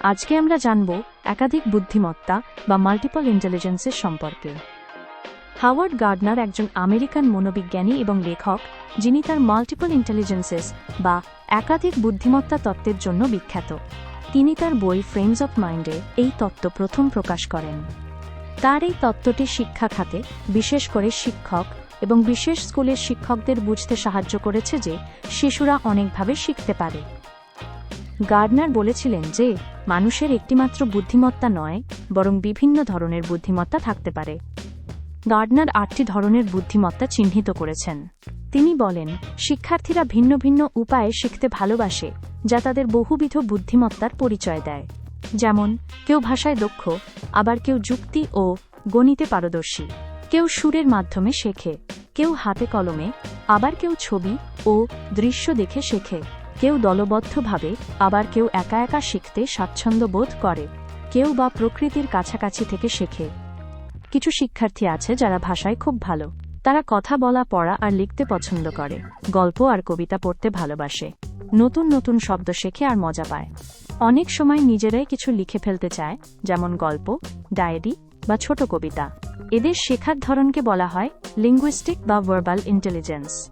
আজকে আমরা জানব একাধিক বুদ্ধিমত্তা বা মাল্টিপল ইন্টেলিজেন্সের সম্পর্কে। হাওয়ার্ড গার্ডনার একজন আমেরিকান মনোবিজ্ঞানী এবং লেখক, যিনি তার মাল্টিপল ইন্টেলিজেন্সেস বা একাধিক বুদ্ধিমত্তা তত্ত্বের জন্য বিখ্যাত। তিনি তার বই ফ্রেমস অফ মাইন্ডে এই তত্ত্ব প্রথম প্রকাশ করেন। তার এই তত্ত্বটি শিক্ষা খাতে বিশেষ করে শিক্ষক এবং বিশেষ স্কুলের শিক্ষকদের বুঝতে সাহায্য করেছে যে শিশুরা অনেকভাবে শিখতে পারে। গার্ডনার বলেছিলেন যে, মানুষের একটিমাত্র বুদ্ধিমত্তা নয়, বরং বিভিন্ন ধরনের বুদ্ধিমত্তা থাকতে পারে। গার্ডনার আটটি ধরনের বুদ্ধিমত্তা চিহ্নিত করেছেন। তিনি বলেন, শিক্ষার্থীরা ভিন্ন ভিন্ন উপায়ে শিখতে ভালোবাসে, যা তাদের বহুবিধ বুদ্ধিমত্তার পরিচয় দেয়। যেমন, কেউ ভাষায় দক্ষ, আবার কেউ যুক্তি ও গণিতে পারদর্শী। কেউ সুরের মাধ্যমে শেখে, কেউ হাতে কলমে, আবার কেউ ছবি ও দৃশ্য দেখে শেখে। কেউ দলবদ্ধভাবে, আবার কেউ একা একা শিখতে স্বাচ্ছন্দ্য বোধ করে, কেউ বা প্রকৃতির কাছাকাছি থেকে শেখে। কিছু শিক্ষার্থী আছে যারা ভাষায় খুব ভালো। তারা কথা বলা, পড়া আর লিখতে পছন্দ করে, গল্প আর কবিতা পড়তে ভালোবাসে। নতুন নতুন শব্দ শেখে আর মজা পায়। অনেক সময় নিজেরাই কিছু লিখে ফেলতে চায়, যেমন গল্প, ডায়েরি বা ছোট কবিতা। এদের শেখার ধরনকে বলা হয় লিঙ্গুইস্টিক বা ভার্বাল ইন্টেলিজেন্স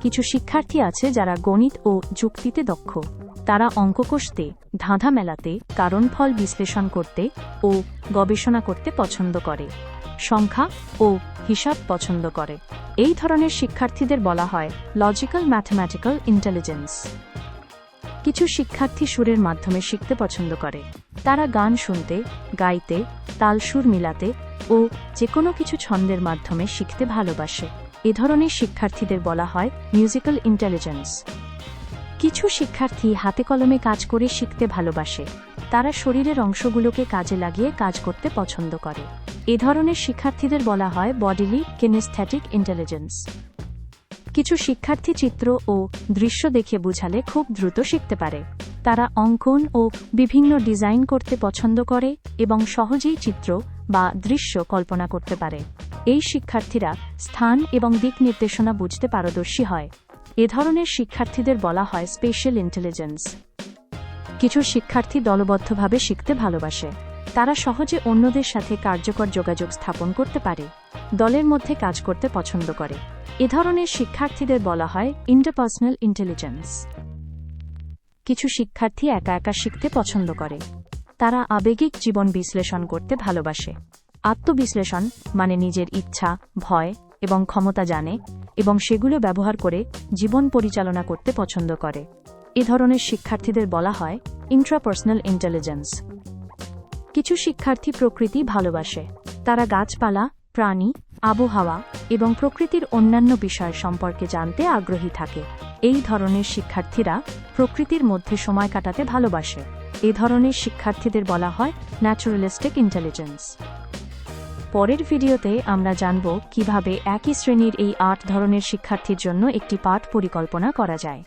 কিছু শিক্ষার্থী আছে যারা গণিত ও যুক্তিতে দক্ষ। তারা অঙ্ক কষতে ধাঁধা মেলাতে, কারণ ফল বিশ্লেষণ করতে ও গবেষণা করতে পছন্দ করে। সংখ্যা ও হিসাব পছন্দ করে। এই ধরনের শিক্ষার্থীদের বলা হয় লজিক্যাল ম্যাথমেটিক্যাল ইন্টেলিজেন্স কিছু শিক্ষার্থী সুরের মাধ্যমে শিখতে পছন্দ করে। তারা গান শুনতে, গাইতে, তাল সুর মিলাতে ও যে কোনো কিছু ছন্দের মাধ্যমে শিখতে ভালোবাসে। এ ধরনের শিক্ষার্থীদের বলা হয় মিউজিক্যাল ইন্টেলিজেন্স কিছু শিক্ষার্থী হাতে কলমে কাজ করে শিখতে ভালোবাসে। তারা শরীরের অংশগুলোকে কাজে লাগিয়ে কাজ করতে পছন্দ করে। এ ধরনের শিক্ষার্থীদের বলা হয় বডিলি কিনেস্থেটিক ইন্টেলিজেন্স কিছু শিক্ষার্থী চিত্র ও দৃশ্য দেখে বুঝালে খুব দ্রুত শিখতে পারে। তারা অঙ্কন ও বিভিন্ন ডিজাইন করতে পছন্দ করে এবং সহজেই চিত্র বা দৃশ্য কল্পনা করতে পারে। এই শিক্ষার্থীরা স্থান এবং দিক নির্দেশনা বুঝতে পারদর্শী হয়। এ ধরনের শিক্ষার্থীদের বলা হয় স্পেশাল ইন্টেলিজেন্স কিছু শিক্ষার্থী দলবদ্ধভাবে শিখতে ভালোবাসে। তারা সহজে অন্যদের সাথে কার্যকর যোগাযোগ স্থাপন করতে পারে, দলের মধ্যে কাজ করতে পছন্দ করে। এ ধরনের শিক্ষার্থীদের বলা হয় ইন্টারপার্সনাল ইন্টেলিজেন্স কিছু শিক্ষার্থী একা একা শিখতে পছন্দ করে। তারা আবেগিক জীবন বিশ্লেষণ করতে ভালোবাসে। আত্মবিশ্লেষণ মানে নিজের ইচ্ছা, ভয় এবং ক্ষমতা জানে এবং সেগুলো ব্যবহার করে জীবন পরিচালনা করতে পছন্দ করে। এ ধরনের শিক্ষার্থীদের বলা হয় ইন্ট্রাপার্সোনাল ইন্টেলিজেন্স কিছু শিক্ষার্থী প্রকৃতি ভালোবাসে। তারা গাছপালা, প্রাণী, আবহাওয়া এবং প্রকৃতির অন্যান্য বিষয় সম্পর্কে জানতে আগ্রহী থাকে। এই ধরনের শিক্ষার্থীরা প্রকৃতির মধ্যে সময় কাটাতে ভালোবাসে। এ ধরনের শিক্ষার্থীদের বলা হয় ন্যাচুরালিস্টিক ইন্টেলিজেন্স পরের ভিডিওতে আমরা জানব কীভাবে একই শ্রেণির এই আট ধরনের শিক্ষার্থীর জন্য একটি পাঠ পরিকল্পনা করা যায়।